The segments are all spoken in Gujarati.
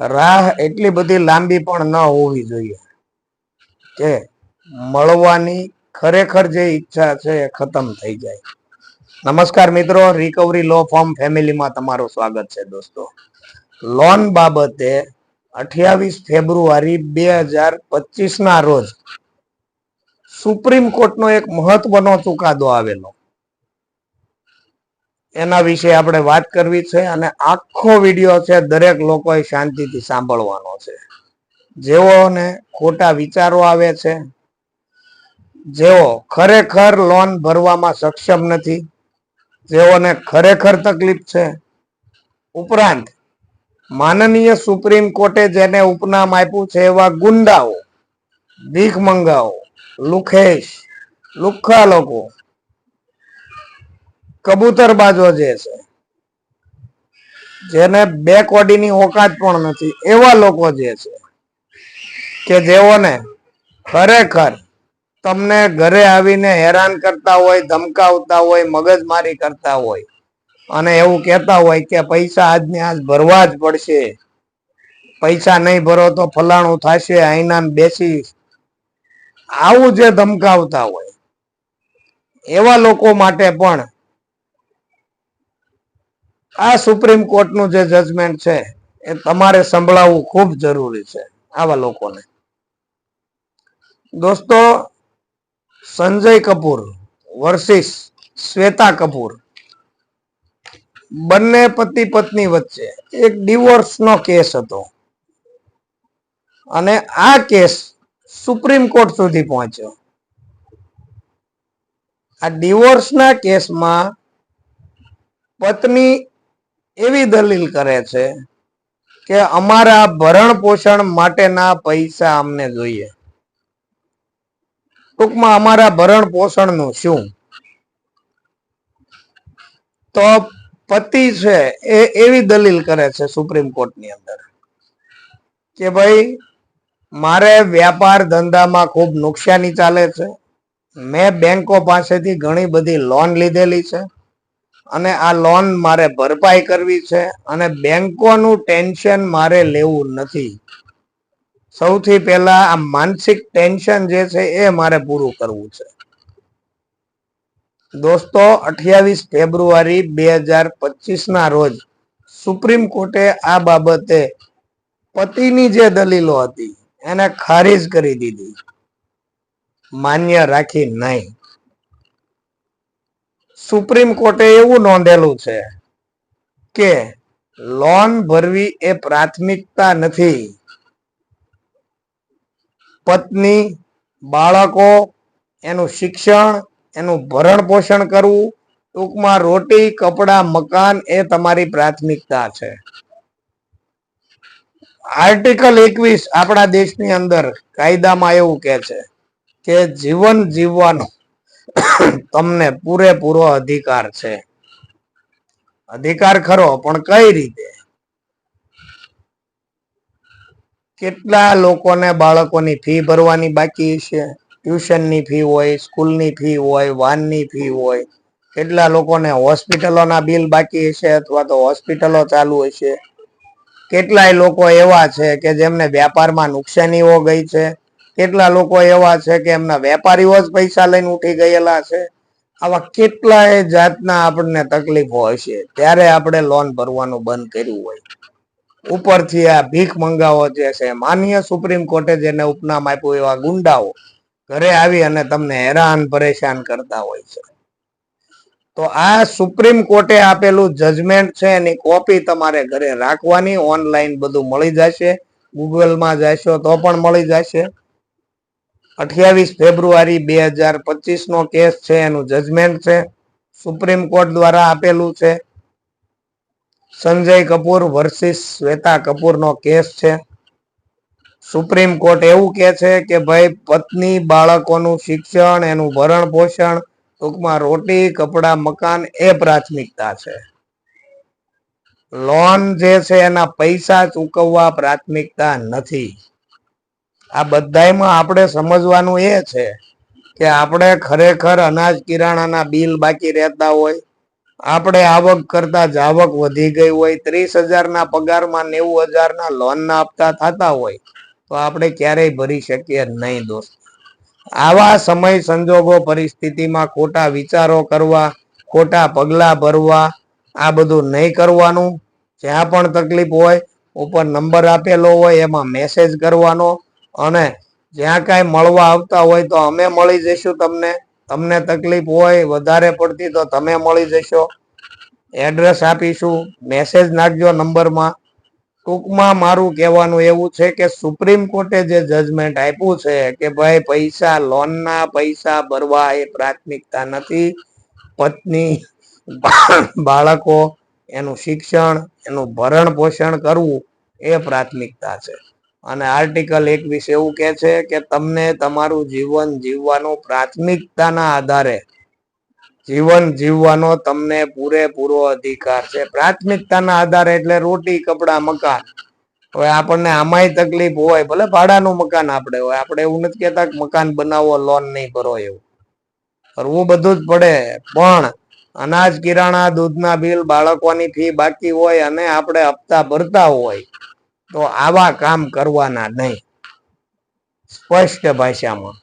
રાહ એટલી બધી લાંબી પણ ન હોવી જોઈએ. કે મળવાની ખરેખર જે ઈચ્છા છે એ ખતમ થઈ જાય. નમસ્કાર મિત્રો રિકવરી લો ફોર્મ ફેમિલીમાં તમારું સ્વાગત છે દોસ્તો. લોન બાબતે અઠ્યાવીસ ફેબ્રુઆરી બે હજાર પચીસ ના રોજ સુપ્રીમ કોર્ટનો એક મહત્વનો ચુકાદો આવેલો. એના વિશે આપણે વાત કરવી છે અને આખો વીડિયો છે દરેક લોકોએ શાંતિથી સાંભળવાનો છે. જેઓને ખોટા વિચારો આવે છે, જેઓ ખરેખર લોન ભરવામાં સક્ષમ નથી જેઓને ખરેખર તકલીફ છે, ઉપરાંત માનનીય સુપ્રીમ કોર્ટે જેને ઉપનામ આપ્યું છે એવા ગુંડાઓ, ભીખ મંગાઓ, લુખેશ, લુખ્ખા લોકો કબૂતરબાજો જે છે. જેને બે કોડીની ઓકાત પણ નથી, એવા લોકો જે છે. કે જેઓને ખરેખર તમને ઘરે આવીને હેરાન કરતા હોય, ધમકાવતા હોય, મગજમારી કરતા હોય અને એવું કહેતા હોય કે પૈસા આજને આજ ભરવા જ પડશે. પૈસા નહીં ભરો તો ફલાણું થશે આઈના બેસી આવું જે ધમકાવતા હોય. એવા લોકો માટે પણ આ સુપ્રીમ કોર્ટનું જે જજમેન્ટ છે, એ તમારે સંભળાવવું ખૂબ જરૂરી છે આવા લોકોને. દોસ્તો, સંજય કપૂર વર્સિસ શ્વેતા કપૂર બંને પતિ પત્ની વચ્ચે એક ડિવોર્સનો કેસ હતો. અને આ કેસ સુપ્રીમ કોર્ટ સુધી પહોંચ્યો. આ ડિવોર્સના કેસમાં પત્ની એવી દલીલ કરે છે કે અમારા ભરણ પોષણ માટેના પૈસા અમને જોઈએ. ટૂંકમાં અમારા ભરણ પોષણનું શું? તો પતિ છે એ એવી દલીલ કરે છે સુપ્રીમ કોર્ટની અંદર કે ભાઈ, મારે વ્યાપાર ધંધામાં ખૂબ નુકસાની ચાલે છે. મેં બેંકો પાસેથી ઘણી બધી લોન લીધેલી છે. અને આ લોન મારે ભરપાઈ કરવી છે અને બેંકોનું ટેન્શન મારે લેવું નથી. સૌથી પહેલા આ માનસિક ટેન્શન જે છે એ મારે પૂરું કરવું છે. દોસ્તો, અઠ્યાવીસ ફેબ્રુઆરી બે હજાર પચીસના રોજ સુપ્રીમ કોર્ટે આ બાબતે પતિની જે દલીલો હતી એને ખારીજ કરી દીધી. માન્ય રાખી નહીં. સુપ્રીમ કોર્ટે એવું નોંધેલું છે કે લોન ભરવી એ પ્રાથમિકતા નથી. પત્ની, બાળકો, એનું શિક્ષણ, એનું ભરણ પોષણ કરવું, ટૂંકમાં રોટી, કપડા, મકાન એ તમારી પ્રાથમિકતા છે. આર્ટિકલ એકવીસ આપણા દેશની અંદર કાયદામાં એવું કે છે કે જીવન જીવવાનો તમને પૂરેપૂરો અધિકાર છે. અધિકાર ખરો, પણ કઈ રીતે? કેટલા લોકોને બાળકોની ફી ભરવાની બાકી છે? ટ્યુશનની ફી હોય, સ્કૂલની ફી હોય, વાનની ફી હોય. કેટલા લોકોને હોસ્પિટલોના બિલ બાકી હશે અથવા તો હોસ્પિટલો ચાલુ હશે? કેટલાય લોકો એવા છે કે જેમને વેપારમાં નુકસાનીઓ ગઈ છે? કેટલા લોકો એવા છે કે એમના વેપારીઓ જ પૈસા લઈને ઉઠી ગયેલા છે? આવા કેટલાય જાતના આપણને તકલીફો હશે ત્યારે આપણે લોન ભરવાનું બંધ કર્યું હોય. ઉપરથી આ ભીખ મંગાવો જે છે, માન્ય સુપ્રીમ કોર્ટે જેને ઉપનામ આપ્યું એવા ગુંડાઓ ઘરે આવી અને તમને હેરાન પરેશાન કરતા હોય છે. તો આ સુપ્રીમ કોર્ટે આપેલું જજમેન્ટ છે, એની કોપી તમારે ઘરે રાખવાની. ઓનલાઈન બધું મળી જશે. ગૂગલમાં જશો તો પણ મળી જશે. અઠ્યાવીસ ફેબ્રુઆરી બે હજાર પચીસ નો કેસ છે, એનું જજમેન્ટ છે. સુપ્રીમ કોર્ટ દ્વારા આપેલું છે. સંજય કપૂર વર્સિસ શ્વેતા કપૂરનો કેસ છે. સુપ્રીમ કોર્ટ એવું કે છે કે ભાઈ, પત્ની બાળકોનું શિક્ષણ, એનું ભરણ પોષણ, ટૂંકમાં રોટી, કપડા, મકાન એ પ્રાથમિકતા છે. લોન જે છે, એના પૈસા ચૂકવવા પ્રાથમિકતા નથી. આ બધામાં આપણે સમજવાનું એ છે કે આપણે ખરેખર અનાજ કિરાણાના બિલ બાકી રહેતા હોય, આપણે આવક કરતા જાવક વધી ગઈ હોય, ત્રીસ હજારના પગારમાં નેવું હજારના લોનના હપ્તા થતા હોય, તો આપણે ક્યારેય ભરી શકીએ નહીં દોસ્ત. આવા સમય સંજોગો પરિસ્થિતિમાં ખોટા વિચારો કરવા, ખોટા પગલાં ભરવા, આ બધું નહીં કરવાનું. જ્યાં પણ તકલીફ હોય, ઉપર નંબર આપેલો હોય, એમાં મેસેજ કરવાનો. અને જ્યાં કાંઈ મળવા આવતા હોય તો અમે મળી જઈશું તમને. તમને તકલીફ હોય, વધારે પડતી તો તમે મળી જશો. એડ્રેસ આપીશું. મેસેજ નાખજો નંબરમાં. ટૂંકમાં મારું કહેવાનું એવું છે કે સુપ્રીમ કોર્ટે જે જજમેન્ટ આપ્યું છે કે ભાઈ પૈસા, લોનના પૈસા ભરવા એ પ્રાથમિકતા નથી. પત્ની બાળકો, એનું શિક્ષણ, એનું ભરણ પોષણ કરવું એ પ્રાથમિકતા છે. અને આર્ટિકલ એકવીસ એવું કે છે કે તમને તમારું જીવન જીવવાનું પ્રાથમિકતાના આધારે જીવન જીવવાનો તમને પૂરેપૂરો અધિકાર છે. પ્રાથમિકતાના આધારે એટલે રોટી, કપડા, મકાન. હવે આપણને આમાંય તકલીફ હોય, ભલે ભાડાનું મકાન આપણે હોય, આપણે એવું નથી કહેતા કે મકાન બનાવો લોન નહીં ભરો એવું. કરવું બધું જ પડે. પણ અનાજ, કિરાણા, દૂધના બિલ બાળકોની ફી બાકી હોય અને આપણે હપ્તા ભરતા હોય. તો આવા કામ કરવાના નહીં. સ્પષ્ટ ભાષામાં.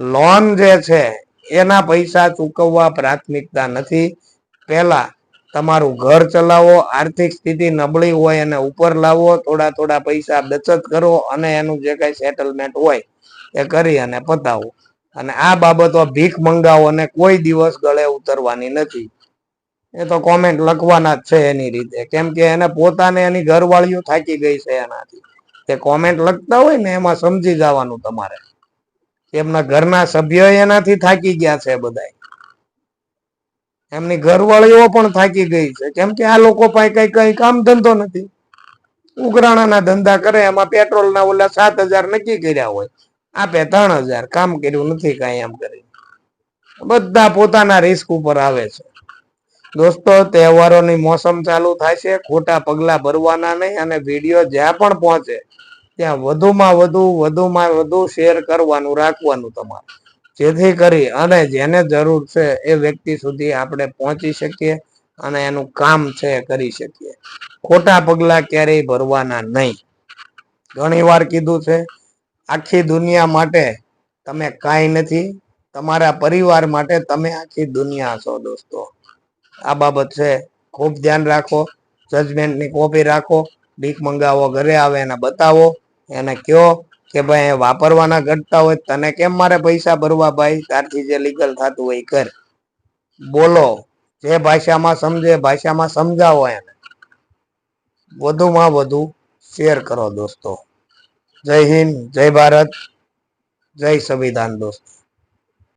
લોન જે છે, એના પૈસા ચૂકવવા પ્રાથમિકતા નથી. પહેલા તમારું ઘર ચલાવો, આર્થિક સ્થિતિ નબળી હોય અને ઉપર લાવો, થોડા થોડા પૈસા બચત કરો અને એનું જે કઈ સેટલમેન્ટ હોય એ કરી અને પતાવો. અને આ બાબતો ભીખ મંગાવો અને કોઈ દિવસ ગળે ઉતરવાની નથી. એ તો કોમેન્ટ લખવાના છે એની રીતે. કેમ કે એને પોતાને એની ઘરવાળીઓ થાકી ગઈ છે એનાથી. તે કોમેન્ટ લખતા હોય ને એમાં સમજી જવાનું તમારે. એમના ઘરના સભ્યો એનાથી થાકી ગયા છે બધા એમની ઘરવાળીઓ પણ થાકી ગઈ છે. કેમ કે આ લોકો પાસે કઈ કઈ કામ ધંધો નથી. ઉઘરાણાના ધંધા કરે, એમાં પેટ્રોલના ઓલા સાત હજાર નક્કી કર્યા હોય. આપે ત્રણ હજાર. કામ કર્યું નથી કઈ એમ કરી બધા પોતાના રિસ્ક ઉપર આવે છે. દોસ્તો, તહેવારોની મોસમ ચાલુ થાય છે. ખોટા પગલા ભરવાના નહીં અને વીડિયો જ્યાં પણ પહોંચે, ત્યાં વધુમાં વધુ વધુમાં વધુ શેર કરવાનું, રાખવાનું તમારે. જેથી કરી અને જેને જરૂર છે એ વ્યક્તિ સુધી આપણે પહોંચી શકીએ અને એનું કામ છે કરી શકીએ. ખોટા પગલા ક્યારેય ભરવાના નહીં. ઘણી વાર કીધું છે, આખી દુનિયા માટે તમે કાંઈ નથી, તમારા પરિવાર માટે તમે આખી દુનિયા છો દોસ્તો. આ બાબત છે. ખૂબ ધ્યાન રાખો. જજમેન્ટની કોપી રાખો. ભીખ મંગાવો, ઘરે આવે એને બતાવો. એને કયો કે ભાઈ વાપરવાના ઘટતા હોય તને કેમ મારે પૈસા ભરવા ભાઈ? તારથી જે લીગલ થતું હોય કર. બોલો. જે ભાષામાં સમજે ભાષામાં સમજાવો એને. વધુમાં વધુ શેર કરો દોસ્તો. જય હિન્દ, જય ભારત, જય સંવિધાન દોસ્તો.